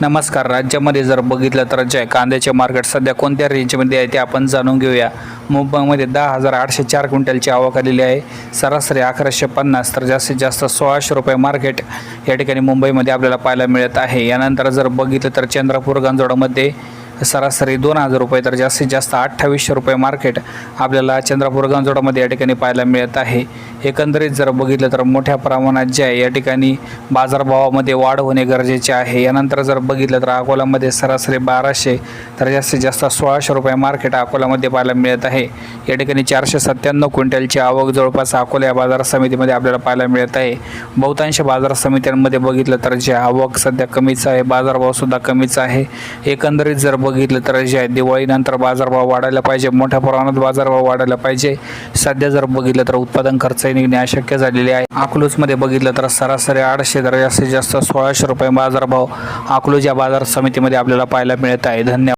नमस्कार. राज्यामध्ये जर बघितलं तर जे कांद्याचे मार्केट सध्या कोणत्या रेंजमध्ये आहे ते आपण जाणून घेऊया. मुंबईमध्ये दहा हजार आठशे चार क्विंटलची आवक आलेली आहे. सरासरी अकराशे पन्नास तर जास्तीत जास्त सोळाशे रुपये मार्केट या ठिकाणी मुंबईमध्ये आपल्याला पाहायला मिळत आहे. यानंतर जर बघितलं तर चंद्रपूर गंजोडामध्ये सरासरी दोन हजार रुपये तर जास्तीत जास्त अठ्ठावीसशे रुपये मार्केट आपल्याला चंद्रपूर गंजोडामध्ये या ठिकाणी पाहायला मिळत आहे. एकंदरीत जर बघितलं तर मोठ्या प्रमाणात जे आहे या ठिकाणी बाजारभावामध्ये वाढ होणे गरजेचे आहे. यानंतर जर बघितलं तर अकोल्यामध्ये सरासरी बाराशे तर जास्तीत जास्त सोळाशे रुपये मार्केट अकोल्यामध्ये पाहायला मिळत आहे. या ठिकाणी चारशे सत्त्याण्णव क्विंटलची आवक जवळपास अकोला या बाजार समितीमध्ये आपल्याला पाहायला मिळत आहे. बहुतांश बाजार समित्यांमध्ये बघितलं तर जे आवक सध्या कमीच आहे बाजारभावसुद्धा कमीच आहे. एकंदरीत जर बघितलं तर जे आहे दिवाळीनंतर बाजारभाव वाढायला पाहिजे मोठ्या प्रमाणात बाजारभाव वाढायला पाहिजे. सध्या जर बघितलं तर उत्पादन खर्च खर्चही निघणे अशक्य झालेले आहे. अकलूजमध्ये बघितलं तर सरासरी आठशे तर जास्तीत जास्त सोळाशे रुपये बाजारभाव अकलूज या बाजार समितीमध्ये आपल्याला पाहायला मिळत आहे. धन्यवाद.